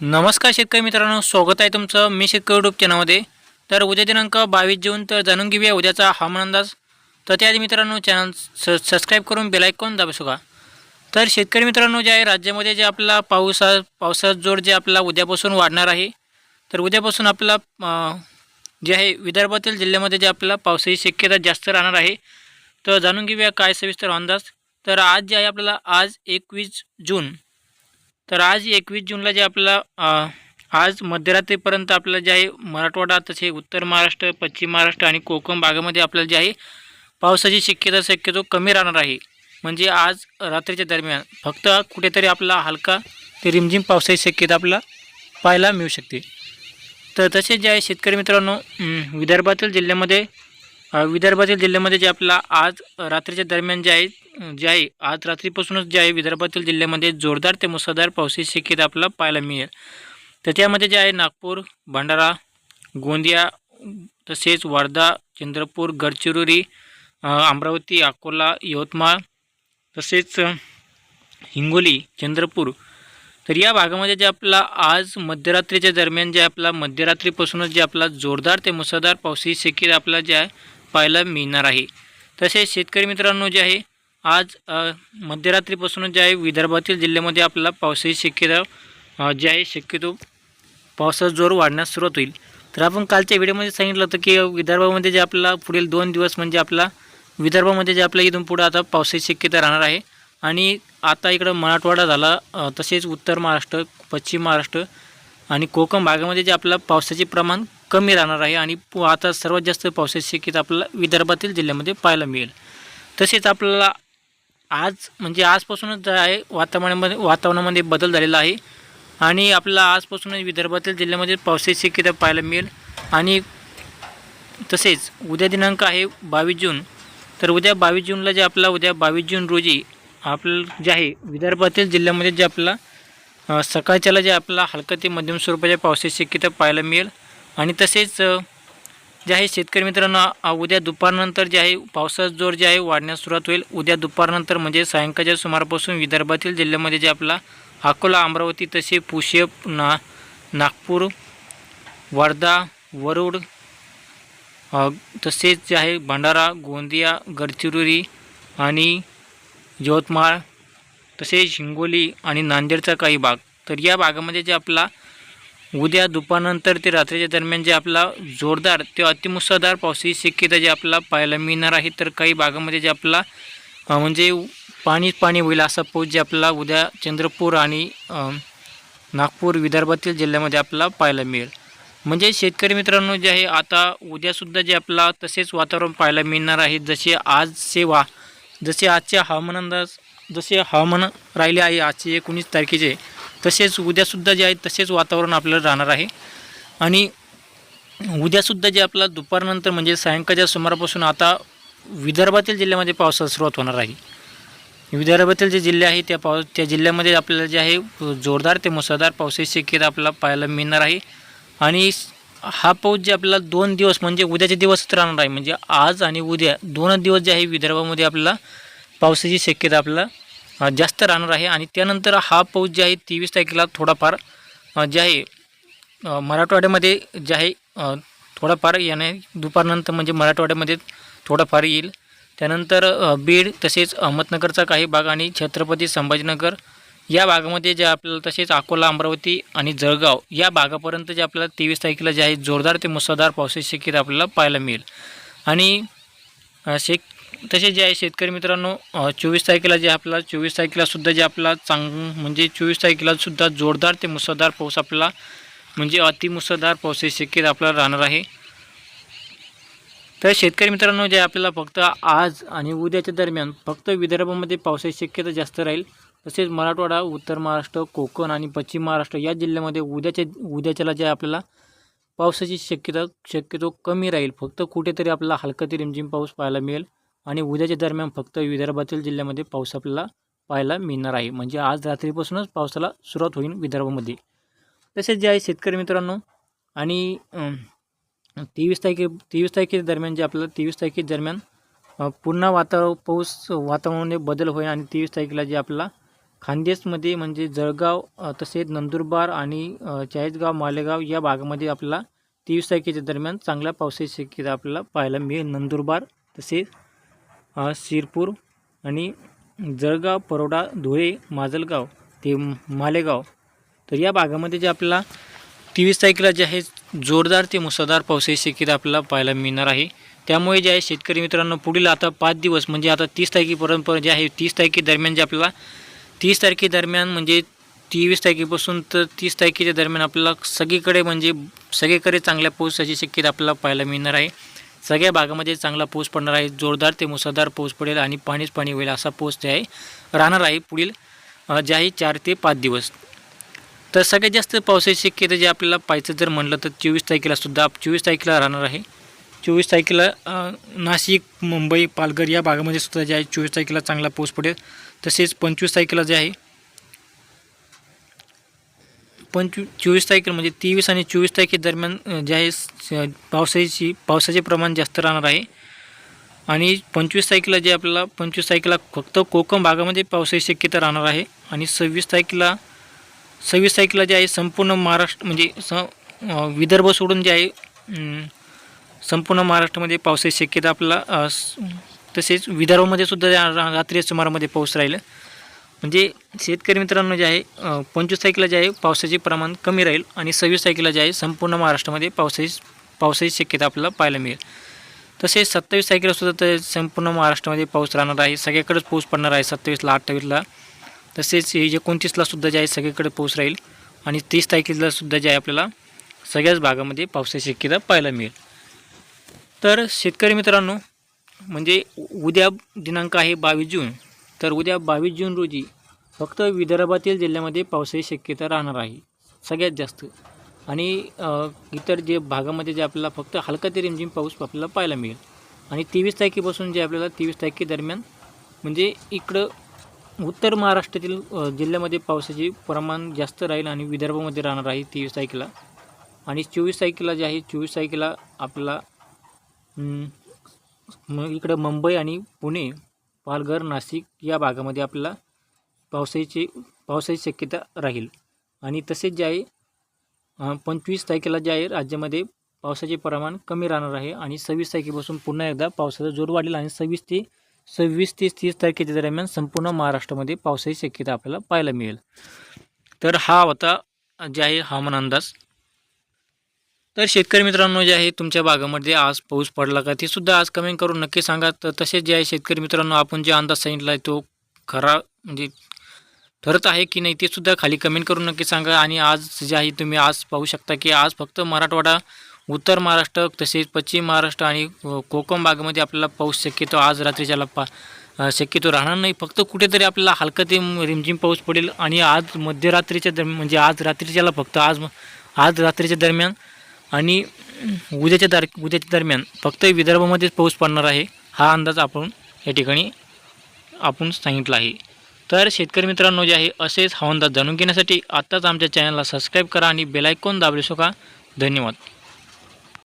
नमस्कार शेतकरी मित्रांनो स्वागत आहे तुमचं मी शेतकरी डूब चॅनलमध्ये तर उद्या दिनांक बावीस जून तर जाणून घेऊया उद्याचा हवामान अंदाज. तर त्याआधी मित्रांनो चॅनल स सबस्क्राईब करून बेलायकॉन दाबू शका तर शेतकरी मित्रांनो जे आहे राज्यामध्ये जे आपला पावसा पावसाचा जोर जे आपला उद्यापासून वाढणार आहे तर उद्यापासून आपला जे आहे विदर्भातील जिल्ह्यामध्ये जे आपला पावसाची शक्यता जास्त राहणार आहे तर जाणून घेऊया काय सविस्तर अंदाज. तर आज जे आहे आपल्याला आज एकवीस जून तर आज एकवीस जूनला जे आपला आज मध्यरात्रीपर्यंत आपलं जे आहे मराठवाडा तसे उत्तर महाराष्ट्र पश्चिम महाराष्ट्र आणि कोकण भागामध्ये आपल्याला जे आहे पावसाची शक्यता शक्यतो कमी राहणार आहे. म्हणजे आज रात्रीच्या दरम्यान फक्त कुठेतरी आपला हलका ते रिमझिम पावसाची शक्यता आपल्याला पाहायला मिळू शकते. तर तसेच जे आहे शेतकरी मित्रांनो विदर्भातील जिल्ह्यामध्ये विदर्भातील जिल्ह्यामध्ये जे आपला आज रात्रीच्या दरम्यान जे आहे जे आहे आज रात्रीपासूनच जे आहे विदर्भातील जिल्ह्यामध्ये जोरदार ते मुसळधार पावसाची शक्यता आपल्याला पाहायला मिळेल. तर त्यामध्ये जे आहे नागपूर भंडारा गोंदिया तसेच वर्धा चंद्रपूर गडचिरोली अमरावती अकोला यवतमाळ तसेच हिंगोली चंद्रपूर. तर या भागामध्ये जे आपला आज मध्यरात्रीच्या दरम्यान जे आपला मध्यरात्रीपासूनच जे आपला जोरदार ते मुसळधार पावसाची शक्यता आपला जे आहे पाहायला मिळणार आहे. तसेच शेतकरी मित्रांनो जे आहे आज मध्यरात्रीपासून जे आहे विदर्भातील जिल्ह्यामध्ये आपला पावसाची शक्यता जे आहे शक्यतो पावसाचा जोर वाढण्यास सुरुवात होईल. तर आपण कालच्या व्हिडिओमध्ये सांगितलं होतं की विदर्भामध्ये जे आपला पुढील दोन दिवस म्हणजे आपला विदर्भामध्ये जे आपल्या इथून पुढं आता पावसाची शक्यता राहणार आहे. आणि आता इकडं मराठवाडा झाला तसेच उत्तर महाराष्ट्र पश्चिम महाराष्ट्र आणि कोकण भागामध्ये जे आपलं पावसाचे प्रमाण कमी राहणार आहे आणि पु- आता सर्वात जास्त पावसाची शक्यता आपल्याला विदर्भातील जिल्ह्यामध्ये पाहायला मिळेल. तसेच आपल्याला आज म्हणजे आजपासूनच आहे वातावरणामध्ये वातावरणामध्ये बदल झालेला आहे. आणि आपल्याला आजपासूनच विदर्भातील जिल्ह्यामध्ये पावसाची शक्यता पाहायला मिळेल. आणि तसेच उद्या दिनांक आहे बावीस जून. तर उद्या बावीस जूनला जे आपला उद्या बावीस जून रोजी आपलं जे आहे विदर्भातील जिल्ह्यामध्ये जे आपला सकाळच्याला जे आपला हलका ते मध्यम स्वरूपाच्या पावसाची शक्यता पाहायला मिळेल. आणि तसेच जे आहे शेतकरी मित्रांनो उद्या दुपारनंतर जे आहे पावसाचा जोर जे आहे वाढण्यास सुरुवात होईल. उद्या दुपारनंतर म्हणजे सायंकाळच्या सुमारापासून विदर्भातील जिल्ह्यामध्ये जे आपला अकोला अमरावती तसे पुशेप ना नागपूर वर्धा वरुड तसेच जे आहे भंडारा गोंदिया गडचिरोली आणि यवतमाळ तसेच हिंगोली आणि नांदेडचा काही भाग. तर या भागामध्ये जे आपला उद्या दुपारनंतर ते रात्रीच्या दरम्यान जे आपला जोरदार ते अतिमुसळधार पावसाची शक्यता जे आपला पाहायला मिळणार आहे तर काही भागामध्ये जे आपला म्हणजे पाणीच पाणी होईल असा पाऊस जे आपला उद्या चंद्रपूर आणि नागपूर विदर्भातील जिल्ह्यामध्ये आपला पाहायला मिळेल. म्हणजे शेतकरी मित्रांनो जे आहे आता उद्यासुद्धा जे आपला तसेच वातावरण पाहायला मिळणार आहे जसे आज सेवा जसे आजचे हवामान अंदाज जसे हवामान राहिले आहे आजचे एकोणीस तारखेचे तसेच उद्यासुद्धा जे आहे तसेच वातावरण आपल्याला राहणार आहे. आणि उद्यासुद्धा जे आपला दुपारनंतर म्हणजे सायंकाळच्या सुमारापासून आता विदर्भातील जिल्ह्यामध्ये पावसाला सुरुवात होणार आहे. विदर्भातील जे जिल्हे आहे त्या पाव त्या जिल्ह्यामध्ये आपल्याला जे आहे जोरदार ते मुसळधार पावसाची शक्यता आपल्याला पाहायला मिळणार आहे. आणि हा पाऊस जे आपल्याला दोन दिवस म्हणजे उद्याचे दिवसच राहणार आहे. म्हणजे आज आणि उद्या दोन दिवस जे आहे विदर्भामध्ये आपल्याला पावसाची शक्यता आपल्याला जास्त राहणार आहे. आणि त्यानंतर हा पाऊस जे आहे तेवीस तारखेला थोडाफार जे आहे मराठवाड्यामध्ये जे आहे थोडाफार याने दुपारनंतर म्हणजे मराठवाड्यामध्ये थोडाफार येईल. त्यानंतर बीड तसेच अहमदनगरचा काही भाग आणि छत्रपती संभाजीनगर या भागामध्ये जे आपल्याला तसेच अकोला अमरावती आणि जळगाव या भागापर्यंत जे आपल्याला तेवीस तारखेला जे आहे जोरदार ते मुसळधार पावसाची शक्यता आपल्याला पाहायला मिळेल. आणि शेक तसे जे आहे शेतकरी मित्रांनो चोवीस तारखेला जे आपला चोवीस तारखेलासुद्धा जे आपला चांग म्हणजे चोवीस तारखेलासुद्धा जोरदार ते मुसळधार पाऊस आपला म्हणजे अतिमुसळधार पावसाची शक्यता आपल्याला राहणार आहे. तर शेतकरी मित्रांनो जे आपल्याला फक्त आज आणि उद्याच्या दरम्यान फक्त विदर्भामध्ये पावसाची शक्यता जास्त राहील तसेच मराठवाडा उत्तर महाराष्ट्र कोकण आणि पश्चिम महाराष्ट्र या जिल्ह्यामध्ये उद्याच्या उद्याच्याला जे आपल्याला पावसाची शक्यता शक्यतो कमी राहील. फक्त कुठेतरी आपल्याला हलका ते रिमझिम पाऊस पाहायला मिळेल. आणि उद्याच्या दरम्यान फक्त विदर्भातील जिल्ह्यामध्ये पाऊस आपल्याला पाहायला मिळणार आहे. म्हणजे आज रात्रीपासूनच पावसाला सुरुवात होईल विदर्भामध्ये. तसेच जे आहे शेतकरी मित्रांनो आणि तेवीस तारखे तेवीस तारखे दरम्यान जे आपल्याला तेवीस तारखे दरम्यान पुन्हा वातावरण पाऊस वातावरणामध्ये बदल होईल आणि तेवीस तारखेला जे आपला खानदेशमध्ये म्हणजे जळगाव तसेच नंदुरबार आणि चाळीसगाव मालेगाव या भागामध्ये आपल्याला तेवीस तारखेच्या दरम्यान चांगल्या पावसाची शक्यता आपल्याला पाहायला मिळेल. नंदुरबार तसेच शिरपूर आणि जळगाव परोडा धुळे माजलगाव ते मालेगाव. तर या भागामध्ये जे आपल्याला तेवीस तारखेला जे आहे जोरदार ते मुसळधार पावसाची शक्यता आपल्याला पाहायला मिळणार आहे. त्यामुळे जे आहे शेतकरी मित्रांनो पुढील आता पाच दिवस म्हणजे आता तीस तारखेपर्यंत जे आहे तीस तारखेदरम्यान जे आपल्याला तीस तारखेदरम्यान म्हणजे तेवीस तारखेपासून तर तीस तारखेच्या दरम्यान आपल्याला सगळीकडे म्हणजे सगळीकडे चांगल्या पावसाची शक्यता आपल्याला पाहायला मिळणार आहे. सगळ्या भागामध्ये चांगला पाऊस पडणार आहे. जोरदार ते मुसळधार पाऊस पडेल आणि पाणीच पाणी होईल असा पाऊस जे आहे राहणार आहे पुढील जे आहे चार ते पाच दिवस. तर सगळ्यात जास्त पावसाची शक्यता जे आपल्याला पाहायचं जर म्हणलं तर चोवीस तारखेला सुद्धा चोवीस तारखेला राहणार आहे. चोवीस तारखेला नाशिक मुंबई पालघर या भागामध्ये सुद्धा जे आहे चोवीस तारखेला चांगला पाऊस पडेल. तसेच पंचवीस तारखेला जे आहे पंचवी चोवीस तारखेला म्हणजे तेवीस आणि चोवीस तारखेदरम्यान जे आहे पावसाची पावसाचे प्रमाण जास्त राहणार आहे. आणि पंचवीस तारखेला जे आपल्याला पंचवीस तारखेला फक्त कोकण भागामध्ये पावसाची शक्यता राहणार आहे. आणि सव्वीस तारखेला सव्वीस तारखेला जे आहे संपूर्ण महाराष्ट्र म्हणजे स विदर्भ सोडून जे आहे संपूर्ण महाराष्ट्रामध्ये पावसाची शक्यता आपल्याला तसेच विदर्भामध्ये सुद्धा रात्रीच्या सुमारामध्ये पाऊस राहील. म्हणजे शेतकरी मित्रांनो जे आहे पंचवीस तारखेला जे आहे पावसाचे प्रमाण कमी राहील आणि सव्वीस तारखेला जे आहे संपूर्ण महाराष्ट्रामध्ये पावसाची पावसाची शक्यता आपल्याला पाहायला मिळेल. तसेच सत्तावीस तारखेला सुद्धा संपूर्ण महाराष्ट्रामध्ये पाऊस राहणार आहे. सगळ्याकडेच पाऊस पडणार आहे सत्तावीसला अठ्ठावीसला. तसेच एकोणतीसला सुद्धा जे आहे सगळीकडे पाऊस राहील आणि तीस तारखेला सुद्धा जे आहे आपल्याला सगळ्याच भागामध्ये पावसाची शक्यता पाहायला मिळेल. तर शेतकरी मित्रांनो म्हणजे उद्या दिनांक आहे बावीस जून. तर उद्या बावीस जून रोजी फक्त विदर्भातील जिल्ह्यामध्ये पावसाची शक्यता राहणार आहे सगळ्यात जास्त. आणि इतर जे भागामध्ये जे आपल्याला फक्त हलका ते रिमझिम पाऊस आपल्याला पाहायला मिळेल. आणि तेवीस तारखेपासून जे आपल्याला तेवीस तारखेदरम्यान म्हणजे इकडं उत्तर महाराष्ट्रातील जिल्ह्यामध्ये पावसाचे प्रमाण जास्त राहील आणि विदर्भामध्ये राहणार आहे तेवीस तारखेला. आणि चोवीस तारखेला जे आहे चोवीस तारखेला आपला मग इकडं मुंबई आणि पुणे पालघर नाशिक या भागामध्ये आपल्याला पावसाची पावसाची शक्यता राहील. आणि तसेच जे आहे पंचवीस तारखेला जे आहे राज्यामध्ये पावसाचे प्रमाण कमी राहणार आहे आणि सव्वीस तारखेपासून पुन्हा एकदा पावसाचा जोर वाढेल आणि सव्वीस ते सव्वीस ते तीस तारखेच्या दरम्यान संपूर्ण महाराष्ट्रामध्ये पावसाची शक्यता आपल्याला पाहायला मिळेल. तर हा होता जे आहे हवामान अंदाज. तर शेतकरी मित्रांनो जे आहे तुमच्या भागामध्ये आज पाऊस पडला का ते सुद्धा आज कमेंट करून नक्की सांगा. तर तसेच जे आहे शेतकरी मित्रांनो आपण जे अंदाज सांगितला आहे तो खरा म्हणजे ठरत आहे की नाही ते सुद्धा खाली कमेंट करून नक्की सांगा. आणि आज जे आहे तुम्ही आज पाहू शकता की आज फक्त मराठवाडा उत्तर महाराष्ट्र तसेच पश्चिम महाराष्ट्र आणि कोकण भागामध्ये आपल्याला पाऊस शक्यतो आज रात्रीच्याला पा शक्यतो राहणार नाही. फक्त कुठेतरी आपल्याला हलका ते रिमझिम पाऊस पडेल. आणि आज मध्यरात्रीच्या दरम्यान म्हणजे आज रात्रीच्याला फक्त आज आज रात्रीच्या दरम्यान आणि उद्याच्या तार उद्याच्या दरम्यान फक्त विदर्भामध्येच पाऊस पडणार आहे हा अंदाज आपण या ठिकाणी आपण सांगितला आहे. तर शेतकरी मित्रांनो जे आहे असेच हवामान जाणून घेण्यासाठी आत्ताच आमच्या चॅनलला सबस्क्राईब करा आणि बेलायकॉन दाबले शका धन्यवाद.